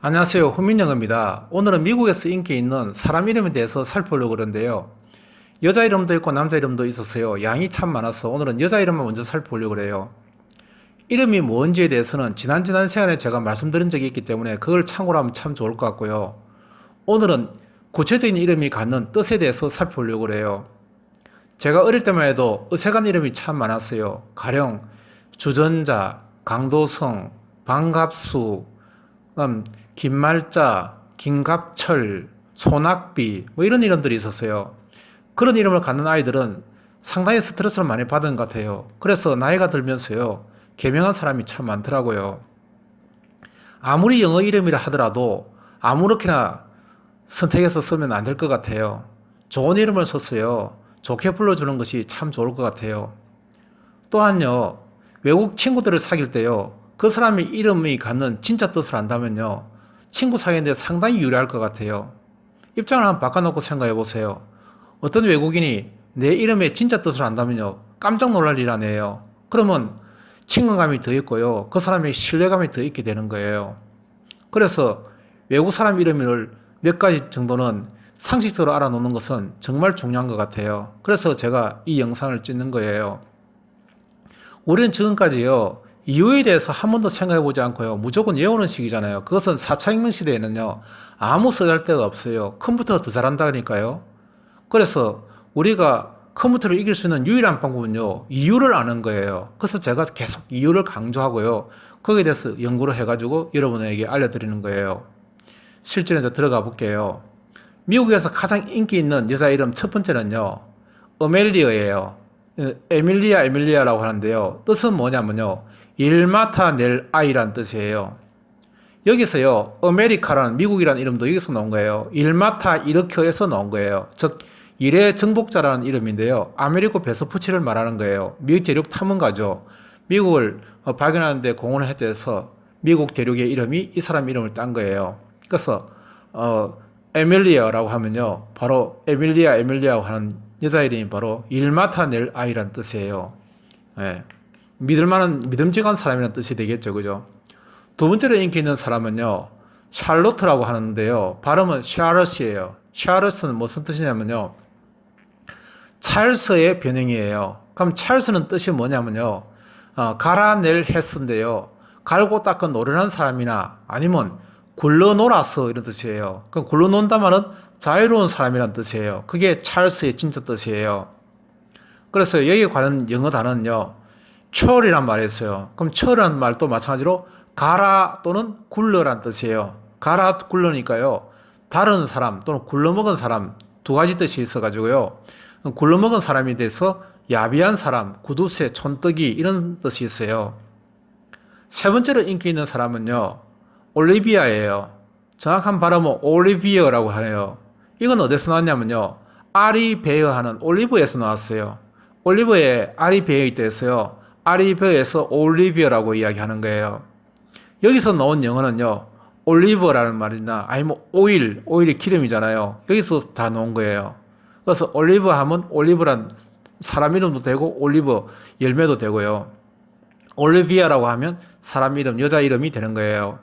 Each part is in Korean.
안녕하세요. 훈민영입니다. 오늘은 미국에서 인기 있는 사람 이름에 대해서 살펴보려고 그러는데요. 여자 이름도 있고 남자 이름도 있어서요. 양이 참 많아서 오늘은 여자 이름만 먼저 살펴보려고 그래요. 이름이 뭔지에 대해서는 지난 지난 시간에 제가 말씀드린 적이 있기 때문에 그걸 참고로 하면 참 좋을 것 같고요. 오늘은 구체적인 이름이 갖는 뜻에 대해서 살펴보려고 그래요. 제가 어릴 때만 해도 어색한 이름이 참 많았어요. 가령 주전자, 강도성, 방갑수, 그다음 김말자, 김갑철, 소낙비 뭐 이런 이름들이 있었어요. 그런 이름을 갖는 아이들은 상당히 스트레스를 많이 받은 것 같아요. 그래서 나이가 들면서요. 개명한 사람이 참 많더라고요. 아무리 영어 이름이라 하더라도 아무렇게나 선택해서 쓰면 안 될 것 같아요. 좋은 이름을 썼어요. 좋게 불러주는 것이 참 좋을 것 같아요. 또한요, 외국 친구들을 사귈 때요, 그 사람의 이름이 갖는 진짜 뜻을 안다면요, 친구 사귀는데 상당히 유리할 것 같아요. 입장을 한번 바꿔놓고 생각해 보세요. 어떤 외국인이 내 이름의 진짜 뜻을 안다면요, 깜짝 놀랄 일 아니에요. 그러면 친근감이 더 있고요, 그 사람의 신뢰감이 더 있게 되는 거예요. 그래서 외국 사람 이름을 몇 가지 정도는 상식적으로 알아놓는 것은 정말 중요한 것 같아요. 그래서 제가 이 영상을 찍는 거예요. 우리는 지금까지요, 이유에 대해서 한 번도 생각해 보지 않고요, 무조건 외우는 식이잖아요. 그것은 4차 혁명 시대에는요, 아무 쓰잘데가 없어요. 컴퓨터가 더 잘한다니까요. 그래서 우리가 컴퓨터를 이길 수 있는 유일한 방법은요, 이유를 아는 거예요. 그래서 제가 계속 이유를 강조하고요, 거기에 대해서 연구를 해가지고 여러분에게 알려드리는 거예요. 실전에 서 들어가 볼게요. 미국에서 가장 인기 있는 여자 이름 첫 번째는요, 어멜리어예요. 에밀리아 에밀리아라고 하는데요. 뜻은 뭐냐면요. 일마타 낼 아이란 뜻이에요. 여기서요, 아메리카라는 미국이라는 이름도 여기서 나온 거예요. 일마타 이르켜에서 나온 거예요. 즉, 일의 정복자라는 이름인데요. 아메리코 베스푸치를 말하는 거예요. 미국 대륙 탐험가죠. 미국을 어, 발견하는데 공헌을 했대서 미국 대륙의 이름이 이 사람 이름을 딴 거예요. 그래서 어, 에밀리아라고 하면요, 바로 에밀리아 에밀리아고 하는 여자 이름이 바로 일마타 낼 아이란 뜻이에요. 예. 믿을 만한 믿음직한 사람이라는 뜻이 되겠죠, 그죠? 두 번째로 인기 있는 사람은요, 샬로트라고 하는데요, 발음은 샤럿이에요. 샤럿은 무슨 뜻이냐면요, 찰스의 변형이에요. 그럼 찰스는 뜻이 뭐냐면요, 어, 갈아낼 했는데요, 갈고 닦은 노련한 사람이나 아니면 굴러놀아서 이런 뜻이에요. 그럼 굴러논다 말은 자유로운 사람이란 뜻이에요. 그게 찰스의 진짜 뜻이에요. 그래서 여기에 관한 영어 단어는요, 철이란 말이 있어요. 그럼 철이란 말도 마찬가지로 가라 또는 굴러란 뜻이에요. 가라 굴러니까요. 다른 사람 또는 굴러먹은 사람 두 가지 뜻이 있어가지고요. 굴러먹은 사람이 돼서 야비한 사람, 구두쇠, 촌뜨기 이런 뜻이 있어요. 세 번째로 인기 있는 사람은요. 올리비아예요. 정확한 발음은 올리비어라고 하네요. 이건 어디서 나왔냐면요. 알이 배어하는 올리브에서 나왔어요. 올리브에 있다 해서요. 배어에서 올리비어라고 이야기하는 거예요. 여기서 나온 영어는요. 올리브라는 말이나 아니면 오일, 오일이 기름이잖아요. 여기서 다 나온 거예요. 그래서 올리브 하면 올리브란 사람 이름도 되고 올리브 열매도 되고요. 올리비아라고 하면 사람 이름, 여자 이름이 되는 거예요.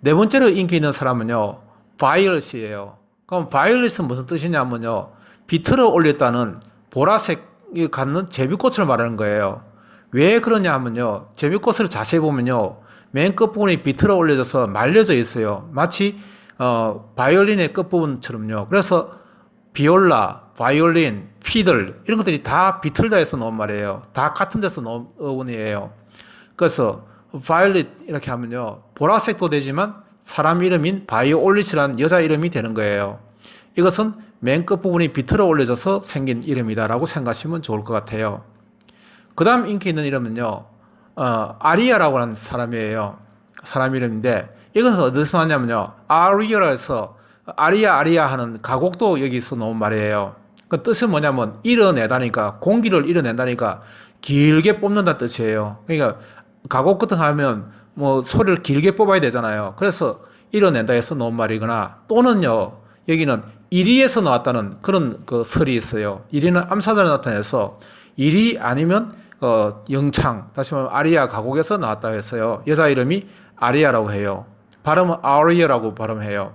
네 번째로 인기 있는 사람은요, 바이올렛이에요. 그럼 바이올렛은 무슨 뜻이냐면요, 비틀어 올렸다는 보라색이 갖는 제비꽃을 말하는 거예요. 왜 그러냐 하면요, 제비꽃을 자세히 보면요, 맨 끝부분이 비틀어 올려져서 말려져 있어요. 마치, 어, 바이올린의 끝부분처럼요. 그래서 비올라, 바이올린, 피들, 이런 것들이 다 비틀다에서 나온 말이에요. 다 같은 데서 나온 어원이에요. 그래서 바이올릿 이렇게 하면요. 보라색도 되지만 사람 이름인 바이올릿이라는 여자 이름이 되는 거예요. 이것은 맨 끝부분이 비틀어 올려져서 생긴 이름이다라고 생각하시면 좋을 것 같아요. 그 다음 인기 있는 이름은요. 어, 아리아라고 하는 사람이에요. 사람 이름인데 이것은 어디서 나왔냐면요. 아리아라서 아리아 아리아 하는 가곡도 여기서 나온 말이에요. 그 뜻은 뭐냐면 이뤄내다니까 공기를 이뤄낸다니까 길게 뽑는다 뜻이에요. 그러니까 가곡 같은 거 하면 뭐 소리를 길게 뽑아야 되잖아요. 그래서 이뤄낸다 해서 나온 말이거나 또는요 여기는 이리에서 나왔다는 그런 그 설이 있어요. 이리는 암사전에 나타내서 이리 아니면 어 영창 다시 말하면 아리아 가곡에서 나왔다 했어요. 여자 이름이 아리아라고 해요. 발음은 아리아라고 발음해요.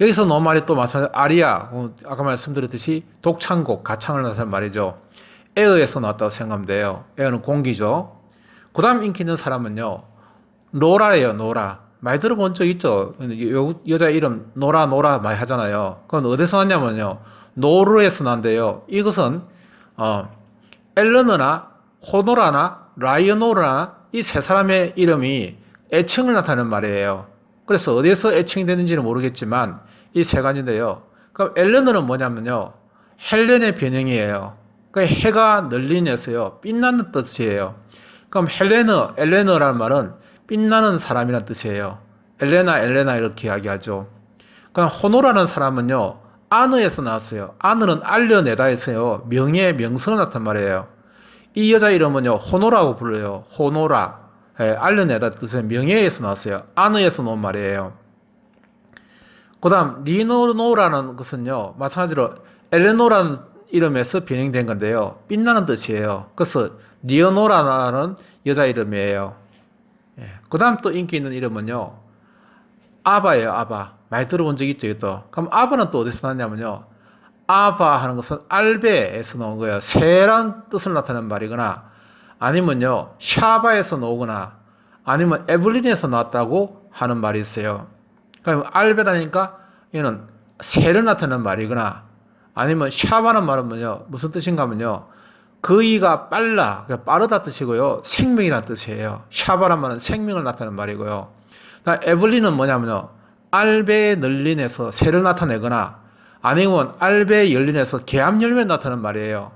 여기서 놓은 말이 또 마찬가지 아리아 어, 아까 말씀드렸듯이 독창곡 가창을 나타낸 말이죠. 에어에서 나왔다고 생각하면 돼요. 에어는 공기죠. 그 다음 인기 있는 사람은요. 노라예요. 노라. 많이 들어본 적 있죠. 여, 여자 이름 노라 노라 많이 하잖아요. 그건 어디서 났냐면요. 노르에서 난데요. 이것은 어, 엘르너나 호노라나 라이오노라 이 세 사람의 이름이 애칭을 나타내는 말이에요. 그래서 어디에서 애칭이 되는지는 모르겠지만 이 세 가지인데요. 그럼 엘레너는 뭐냐면요. 헬렌의 변형이에요. 그 해가 널린에서요. 빛나는 뜻이에요. 그럼 헬레너, 엘레너라는 말은 빛나는 사람이라는 뜻이에요. 엘레나, 엘레나 이렇게 이야기하죠. 그럼 호노라는 사람은요. 아느에서 나왔어요. 아느는 알려내다에서요. 명예, 명성을 나타낸 말이에요. 이 여자 이름은요. 호노라고 불러요. 호노라. 예, 알려내다 뜻은 명예에서 나왔어요. 아느에서 나온 말이에요. 그 다음 리노노라는 것은요. 마찬가지로 엘레노라는 이름에서 변형된 건데요. 빛나는 뜻이에요. 그래서 리오노라는 여자 이름이에요. 예. 그 다음 또 인기 있는 이름은요. 아바예요. 아바. 많이 들어본 적 있죠. 또. 그럼 아바는 또 어디서 나왔냐면요. 아바 하는 것은 알베에서 나온 거예요. 새란 뜻을 나타내는 말이거나 아니면요. 샤바에서 나오거나 아니면 에블린에서 나왔다고 하는 말이 있어요. 그럼 알베다니까 이는 새를 나타내는 말이거나 아니면 샤바는 말은 뭐냐 무슨 뜻인가 하면요. 그이가 빨라, 그러니까 빠르다 뜻이고요. 생명이라는 뜻이에요. 샤바란 말은 생명을 나타내는 말이고요. 에블린은 뭐냐면요. 알베의 널린에서 새를 나타내거나 아니면 알베의 열린에서 개암 열매 나타내는 말이에요.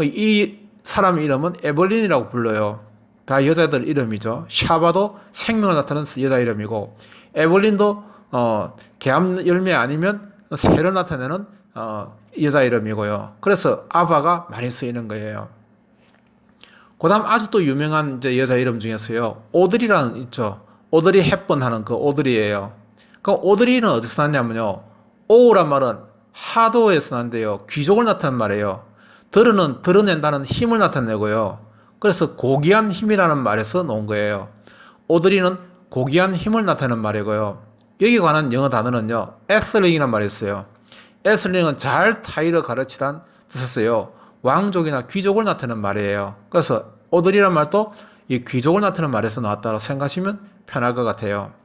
이 사람 이름은 에블린이라고 불러요. 다 여자들 이름이죠. 샤바도 생명을 나타내는 여자 이름이고 에블린도 어, 개암 열매 아니면 새를 나타내는 어, 여자 이름이고요. 그래서 아바가 많이 쓰이는 거예요. 그다음 아주 또 유명한 이제 여자 이름 중에서요. 오드리라는 있죠. 오드리 햇번 하는 그 오드리예요. 그 오드리는 어디서 났냐면요. 오란 말은 하도에서 난데요. 귀족을 나타내는 말이에요. 드러는 드러낸다는 힘을 나타내고요. 그래서 고귀한 힘이라는 말에서 나온 거예요. 오드리는 고귀한 힘을 나타내는 말이고요. 여기 관한 영어 단어는요. 에슬링이라는 말이 있어요. 에슬링은 잘 타이를 가르치다는 뜻에서요. 왕족이나 귀족을 나타내는 말이에요. 그래서 오드리란 말도 이 귀족을 나타내는 말에서 나왔다고 생각하시면 편할 것 같아요.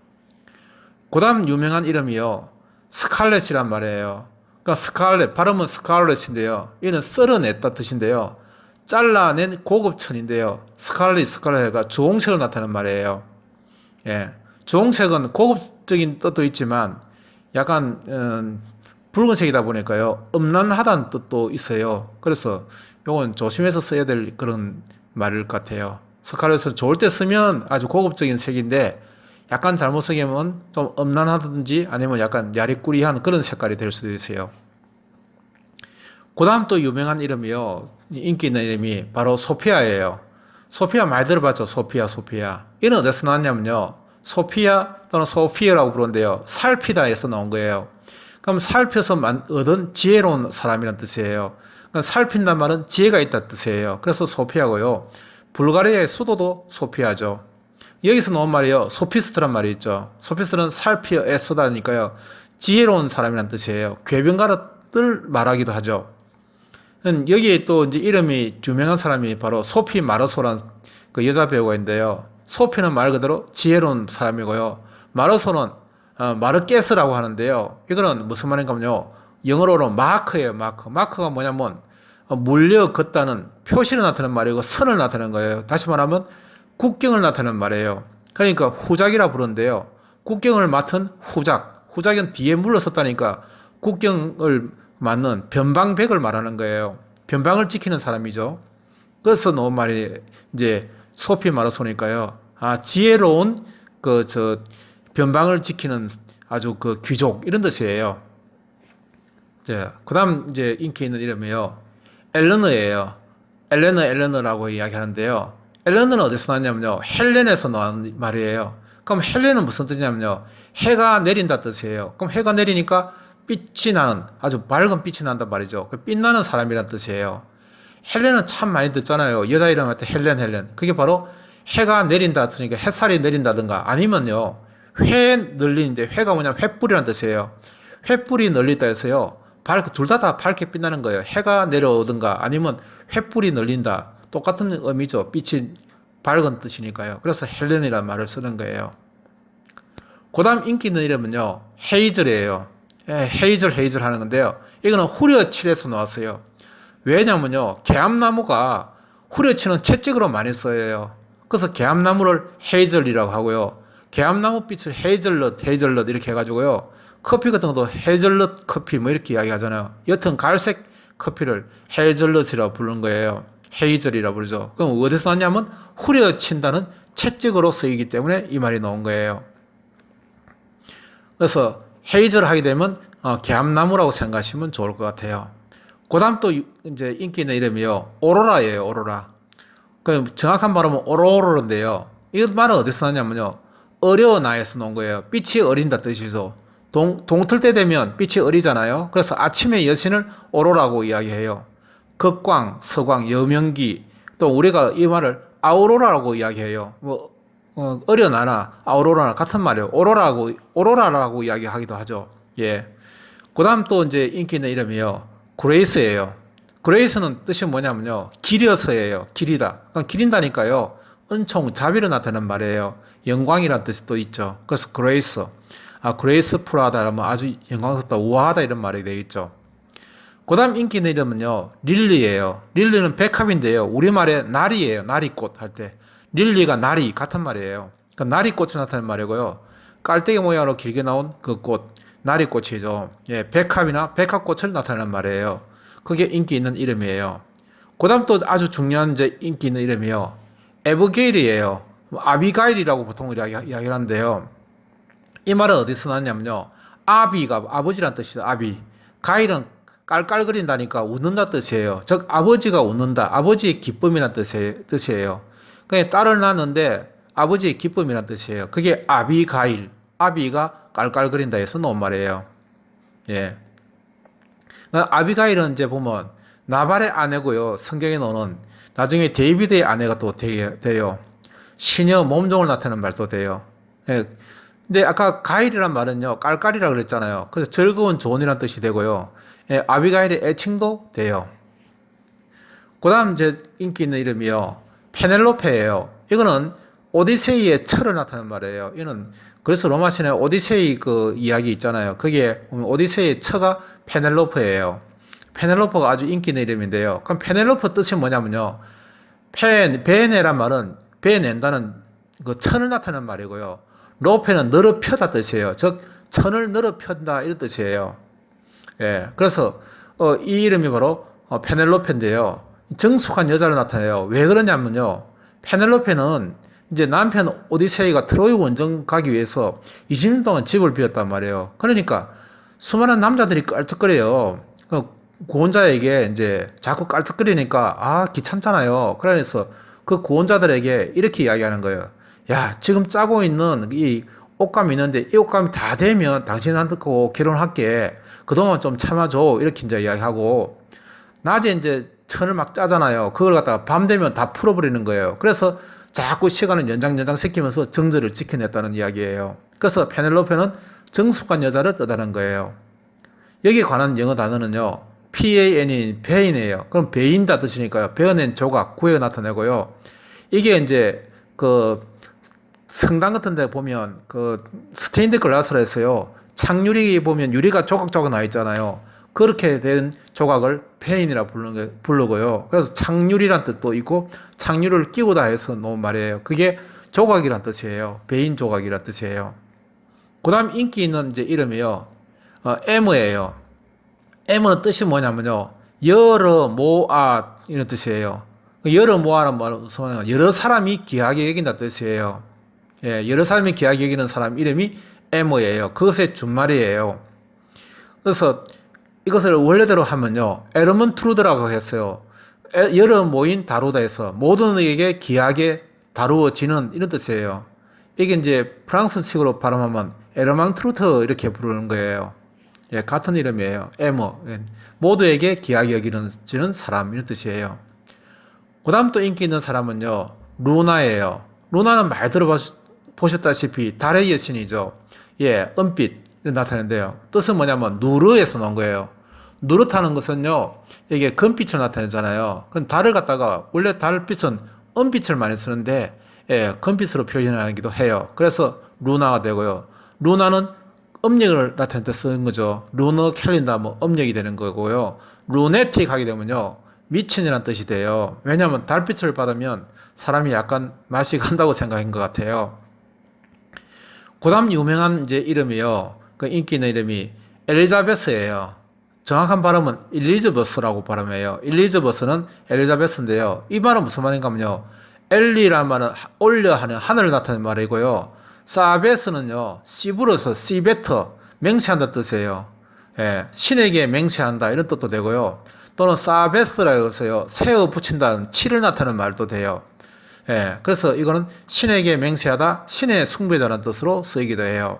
그 다음 유명한 이름이요. 스칼렛이란 말이에요. 그러니까 스칼렛, 발음은 스칼렛인데요. 이는 썰어냈다 뜻인데요. 잘라낸 고급천인데요. 스칼렛, 스칼렛가 주홍색을 나타내는 말이에요. 예. 주홍색은 고급적인 뜻도 있지만 약간 음, 붉은색이다 보니까요. 음란하다는 뜻도 있어요. 그래서 이건 조심해서 써야 될 그런 말일 것 같아요. 스칼렛은 좋을 때 쓰면 아주 고급적인 색인데 약간 잘못 쓰면 좀 음란하든지 아니면 약간 야리꾸리한 그런 색깔이 될 수도 있어요. 그 다음 또 유명한 이름이요. 인기 있는 이름이 바로 소피아예요. 소피아 많이 들어봤죠? 소피아, 소피아. 이는 어디서 나왔냐면요. 소피아 또는 소피아라고 부르는데요. 살피다에서 나온 거예요. 그럼 살펴서 얻은 지혜로운 사람이란 뜻이에요. 그러니까 살핀단 말은 지혜가 있다 뜻이에요. 그래서 소피아고요. 불가리아의 수도도 소피아죠. 여기서 나온 말이요. 소피스트란 말이 있죠. 소피스트는 살피어 애써다니까요. 지혜로운 사람이란 뜻이에요. 괴변가를 말하기도 하죠. 여기에 또 이제 이름이 유명한 사람이 바로 소피 마르소란 그 여자 배우가 있는데요. 소피는 말 그대로 지혜로운 사람이고요. 마르소는 어, 마르게스라고 하는데요. 이거는 무슨 말인가면요. 영어로는 마크예요. 마크. 마크가 뭐냐면 어, 물려 걷다는 표시를 나타내는 말이고 선을 나타내는 거예요. 다시 말하면 국경을 나타내는 말이에요. 그러니까 후작이라 부르는데요. 국경을 맡은 후작. 후작은 뒤에 물러섰다니까 국경을 맞는 변방백을 말하는 거예요. 변방을 지키는 사람이죠. 그래서 놓은 말이 이제 소피 마르소니까요. 아, 지혜로운 그 저 변방을 지키는 아주 그 귀족 이런 뜻이에요. 자, 그다음 이제 인기 있는 이름이요. 엘르너예요. 엘레너 엘레너라고 이야기하는데요. 엘레너는 어디서 나왔냐면요. 헬렌에서 나온 말이에요. 그럼 헬렌은 무슨 뜻이냐면요. 해가 내린다 뜻이에요. 그럼 해가 내리니까 빛이 나는 아주 밝은 빛이 난단 말이죠. 그 빛나는 사람이란 뜻이에요. 헬렌은 참 많이 듣잖아요. 여자 이름 할 때 헬렌 헬렌. 그게 바로 해가 내린다 그러니까 햇살이 내린다든가 아니면요. 회 널리는데 회가 뭐냐면 횃불이라는 뜻이에요. 횃불이 널리다 해서요. 밝, 둘 다 다 밝게 빛나는 거예요. 해가 내려오든가 아니면 횃불이 널린다. 똑같은 의미죠. 빛이 밝은 뜻이니까요. 그래서 헬렌이라는 말을 쓰는 거예요. 그 다음 인기 있는 이름은요. 헤이즐이에요. 예, 헤이즐, 헤이즐 하는 건데요. 이거는 후려칠에서 나왔어요. 왜냐면요. 개암나무가 후려치는 채찍으로 많이 써요. 그래서 개암나무를 헤이즐이라고 하고요. 개암나무 빛을 헤이즐넛, 헤이즐넛 이렇게 해가지고요. 커피 같은 것도 헤이즐넛 커피 뭐 이렇게 이야기 하잖아요. 여튼 갈색 커피를 헤이즐넛이라고 부르는 거예요. 헤이즐이라고 부르죠. 그럼 어디서 났냐면 후려친다는 채찍으로 쓰이기 때문에 이 말이 나온 거예요. 그래서 헤이즐 하게 되면 어, 개암나무라고 생각하시면 좋을 것 같아요. 그 다음 또 이제 인기 있는 이름이요. 오로라예요, 오로라. 그 정확한 말하면 오로로인데요. 이 말은 어디서 나냐면요. 어려운 나에서 나온 거예요. 빛이 어린다 뜻이죠. 동, 동틀 때 되면 빛이 어리잖아요. 그래서 아침의 여신을 오로라고 이야기해요. 극광, 서광, 여명기, 또 우리가 이 말을 아우로라라고 이야기해요. 뭐, 어, 어려나나 아우로라나 같은 말이에요. 오로라고, 오로라라고 이야기하기도 하죠. 예. 그 다음 또 이제 인기 있는 이름이요. 그레이스예요. 그레이스는 뜻이 뭐냐면요. 길여서예요. 길이다. 그러니까 기린다니까요. 은총, 자비로 나타나는 말이에요. 영광이라는 뜻이 또 있죠. 그래서 그레이스. 아, 그레이스풀하다, 뭐 아주 영광스럽다, 우아하다 이런 말이 되겠죠. 그 다음 인기 있는 이름은요, 릴리예요. 릴리는 백합인데요. 우리말에 나리예요. 나리꽃 할 때. 릴리가 나리, 같은 말이에요. 그 나리꽃이 나타나는 말이고요. 깔때기 모양으로 길게 나온 그 꽃, 나리꽃이죠. 예, 백합이나 백합꽃을 나타내는 말이에요. 그게 인기 있는 이름이에요. 그 다음 또 아주 중요한 이제 인기 있는 이름이요. 에버게일이에요. 뭐 아비가일이라고 보통 이야기, 이야기를 하는데요. 이 말은 어디서 나왔냐면요. 아비가 아버지란 뜻이죠. 아비. 가일은 깔깔거린다니까 웃는다 뜻이에요. 즉 아버지가 웃는다. 아버지의 기쁨이란 뜻이, 뜻이에요. 그냥 딸을 낳았는데 아버지의 기쁨이란 뜻이에요. 그게 아비가일. 아비가 깔깔거린다 해서 놓은 말이에요. 예. 아비가일은 이제 보면 나발의 아내고요. 성경에 나오는 나중에 데이비드의 아내가 또 되, 돼요. 시녀 몸종을 나타내는 말도 돼요. 예. 근데 아까 가일이란 말은요, 깔깔이라 그랬잖아요. 그래서 즐거운 좋은이란 뜻이 되고요. 예, 아비가일의 애칭도 돼요. 그 다음 이제 인기 있는 이름이요. 페넬로페예요. 이거는 오디세이의 철을 나타내는 말이에요. 이는 그래서 로마 신의 오디세이 그 이야기 있잖아요. 거기에 오디세이의 처가 페넬로페예요. 페넬로페가 아주 인기 있는 이름인데요. 그럼 페넬로페 뜻이 뭐냐면요. 페, 베네란 말은 베낸다는 그 천을 나타내는 말이고요. 로페는 늘어 펴다 뜻이에요. 즉 천을 늘어 편다 이런 뜻이에요. 예, 그래서 어, 이 이름이 바로 어, 페넬로페인데요. 정숙한 여자를 나타내요. 왜 그러냐면요. 페넬로페는 이제 남편 오디세이가 트로이 원정 가기 위해서 20년 동안 집을 비웠단 말이에요. 그러니까 수많은 남자들이 깔떡거려요. 그 구원자에게 이제 자꾸 깔떡거리니까 아 귀찮잖아요. 그래서 그 구원자들에게 이렇게 이야기하는 거예요. 야 지금 짜고 있는 이 옷감이 있는데 이 옷감이 다 되면 당신한테 결혼할게. 그동안 좀 참아줘. 이렇게 이제 이야기하고 낮에 이제 천을 막 짜잖아요. 그걸 갖다가 밤 되면 다 풀어버리는 거예요. 그래서 자꾸 시간을 연장 연장 시키면서 정절을 지켜냈다는 이야기예요. 그래서 페넬로페는 정숙한 여자를 뜻하는 거예요. 여기에 관한 영어 단어는요. PAN이 배인이에요. 그럼 배인다 뜻이니까요. 배어낸 조각, 구에 나타내고요. 이게 이제 그 성당 같은 데 보면 그 스테인드 글라스로 해서요. 창유리 보면 유리가 조각조각 나 있잖아요. 그렇게 된 조각을 페인이라 부르는 부르고요. 그래서 창유리란 뜻도 있고 창유리를 끼고다 해서 놓은 말이에요. 그게 조각이란 뜻이에요. 베인 조각이란 뜻이에요. 그다음 인기 있는 이제 이름이요. 어, 에머예요. 에머는 뜻이 뭐냐면요. 여러 모아 이런 뜻이에요. 여러 모아란 말은 여러 사람이 귀하게 여긴다 뜻이에요. 예, 여러 사람이 귀하게 여기는 사람 이름이 에머예요. 그것의 준말이에요. 그래서 이것을 원래대로 하면요. 에르먼트루드라고 했어요. 여러 모인 다루다 해서 모든 이에게 귀하게 다루어지는 이런 뜻이에요. 이게 이제 프랑스식으로 발음하면 에르망트루트 이렇게 부르는 거예요. 예, 같은 이름이에요. 에머. 예, 모두에게 귀하게 여기는 사람 이런 뜻이에요. 그 다음 또 인기 있는 사람은요. 루나예요. 루나는 많이 들어봤, 보셨다시피 달의 여신이죠. 예, 은빛 나타내는데요. 뜻은 뭐냐면 누르에서 나온 거예요. 누렇다는 것은요, 이게 금빛을 나타내잖아요. 그럼 달을 갖다가 원래 달빛은 은빛을 많이 쓰는데 예, 금빛으로 표현하기도 해요. 그래서 루나가 되고요. 루나는 음력을 나타낼 때 쓰는 거죠. 루너 캘린다 뭐 음력이 되는 거고요. 루네틱 하게 되면요. 미친이라는 뜻이 돼요. 왜냐하면 달빛을 받으면 사람이 약간 맛이 간다고 생각한 것 같아요. 그 다음 유명한 이제 이름이요. 그 인기 있는 이름이 엘리자베스예요. 정확한 발음은 일리즈버스라고 발음해요. 일리즈버스는 엘리자베스인데요. 이 말은 무슨 말인가면요. 엘리란 말은 올려 하는 하늘을 나타내는 말이고요. 사베스는요. 시브로서 시베터 맹세한다 뜻이에요. 예, 신에게 맹세한다 이런 뜻도 되고요. 또는 사베스라고 해서요. 세어 붙인다는 치를 나타내는 말도 돼요. 예, 그래서 이거는 신에게 맹세하다, 신의 숭배자라는 뜻으로 쓰이기도 해요.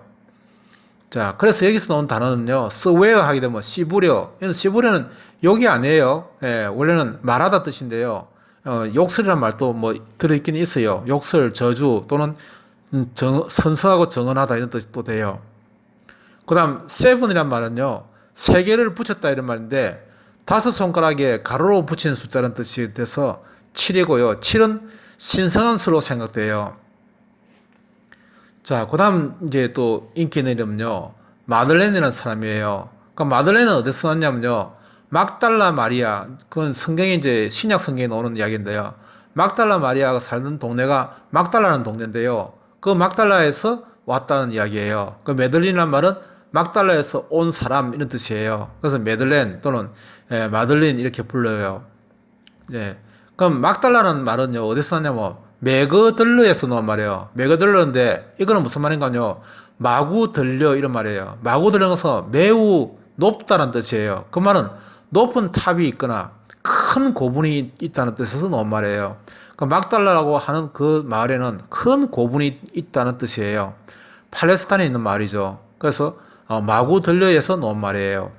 자, 그래서 여기서 나온 단어는요, 스웨어 하게 되면 시부려. 이는 시부려는 욕이 아니에요. 예, 원래는 말하다 뜻인데요. 어, 욕설이란 말도 뭐 들어있긴 있어요. 욕설, 저주 또는 음, 정, 선서하고 정언하다 이런 뜻도 돼요. 그 다음, 세븐이란 말은요, 세 개를 붙였다 이런 말인데, 다섯 손가락에 가로로 붙이는 숫자라는 뜻이 돼서 7이고요. 7은 신성한 수로 생각돼요. 자, 그 다음 이제 또 인기 이름은요. 마들렌이라는 사람이에요. 그러니까 마들렌은 어디서 났냐면요. 막달라 마리아. 그건 성경에 이제 신약 성경에 나오는 이야기인데요. 막달라 마리아가 살던 동네가 막달라는 동네인데요. 그 막달라에서 왔다는 이야기예요. 그 메들린이라는 말은 막달라에서 온 사람 이런 뜻이에요. 그래서 메들렌 또는 예, 마들린 이렇게 불러요. 예. 그럼 막달라는 말은요 어디서 났냐면 메거들르에서 나온 말이에요. 메거들르인데 이거는 무슨 말인가요? 마구 들려 이런 말이에요. 마구 들려는 것은 매우 높다는 뜻이에요. 그 말은 높은 탑이 있거나 큰 고분이 있다는 뜻에서 나온 말이에요. 그 막달라라고 하는 그 마을에는 큰 고분이 있다는 뜻이에요. 팔레스타인에 있는 말이죠. 그래서 어, 마구 들려에서 나온 말이에요.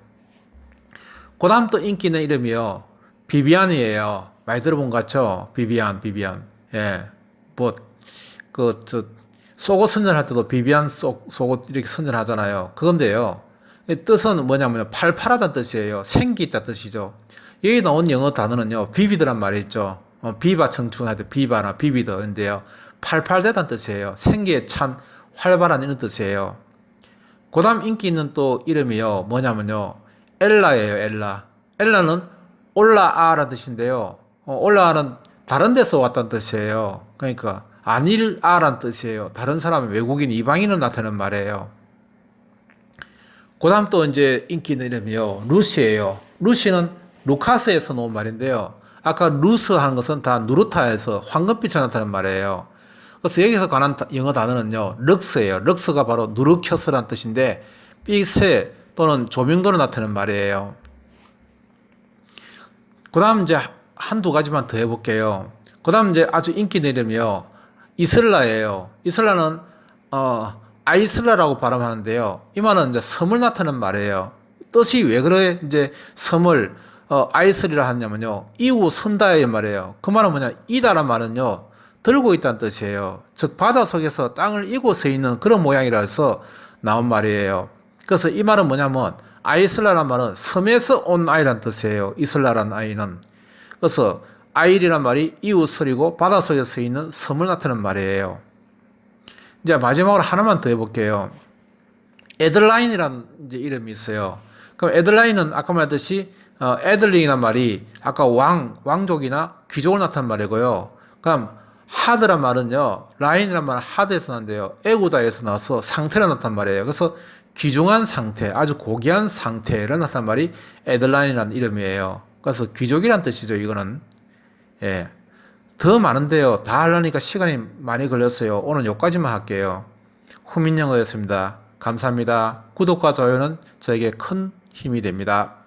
그 다음 또 인기 있는 이름이요. 비비안이에요. 많이 들어본 것 같죠? 비비안, 비비안. 예. 뭐, 그, 저, 속옷 선전할 때도 비비안 속, 속옷 이렇게 선전하잖아요. 그건데요. 이 뜻은 뭐냐면 팔팔하다는 뜻이에요. 생기 있다 뜻이죠. 여기 나온 영어 단어는요. 비비드란 말이 있죠. 어, 비바 청춘할 때 비바나 비비드인데요. 팔팔되다는 뜻이에요. 생기에 찬 활발한 이런 뜻이에요. 그 다음 인기 있는 또 이름이요. 뭐냐면요. 엘라예요, 엘라. 엘라는 올라아라는 뜻인데요. 어, 올라아는 다른 데서 왔다는 뜻이에요. 그러니까 아닐아라는 뜻이에요. 다른 사람, 외국인, 이방인을 나타내는 말이에요. 그 다음 또 이제 인기 있는 이름이요. 루시예요. 루시는 루카스에서 나온 말인데요. 아까 루스 하는 것은 다 누르타에서 황금빛을 나타내는 말이에요. 그래서 여기서 관한 영어 단어는요. 럭스예요. 럭스가 바로 누르켜스라는 뜻인데 빛의 또는 조명도를 나타내는 말이에요. 그 다음 이제 한두 가지만 더 해볼게요. 그 다음 이제 아주 인기 이름이요. 이슬라예요. 이슬라는, 어, 아이슬라라고 발음하는데요. 이 말은 이제 섬을 나타내는 말이에요. 뜻이 왜 그래 이제 섬을, 어, 아이슬이라 하냐면요. 이후 선다의 말이에요. 그 말은 뭐냐. 이다란 말은요. 들고 있다는 뜻이에요. 즉, 바다 속에서 땅을 이고 서 있는 그런 모양이라서 나온 말이에요. 그래서 이 말은 뭐냐면, 아이슬라란 말은 섬에서 온 아이란 뜻이에요. 이슬라란 아이는. 그래서 아일이란 말이 이웃설이고 바닷속에 서 있는 섬을 나타내는 말이에요. 이제 마지막으로 하나만 더 해볼게요. 에들라인이란 이제 이름이 있어요. 그럼 에들라인은 아까 말했듯이 어, 에들링이란 말이 아까 왕, 왕족이나 귀족을 나타내는 말이고요. 그럼 하드란 말은요, 라인이란 말은 하드에서 난데요. 에구다에서 나와서 상태를 나타낸 말이에요. 그래서 귀중한 상태, 아주 고귀한 상태를 나타낸 말이 에들라인이라는 이름이에요. 그래서 귀족이란 뜻이죠, 이거는. 예. 더 많은데요. 다 하려니까 시간이 많이 걸렸어요. 오늘 여기까지만 할게요. 후민영어였습니다. 감사합니다. 구독과 좋아요는 저에게 큰 힘이 됩니다.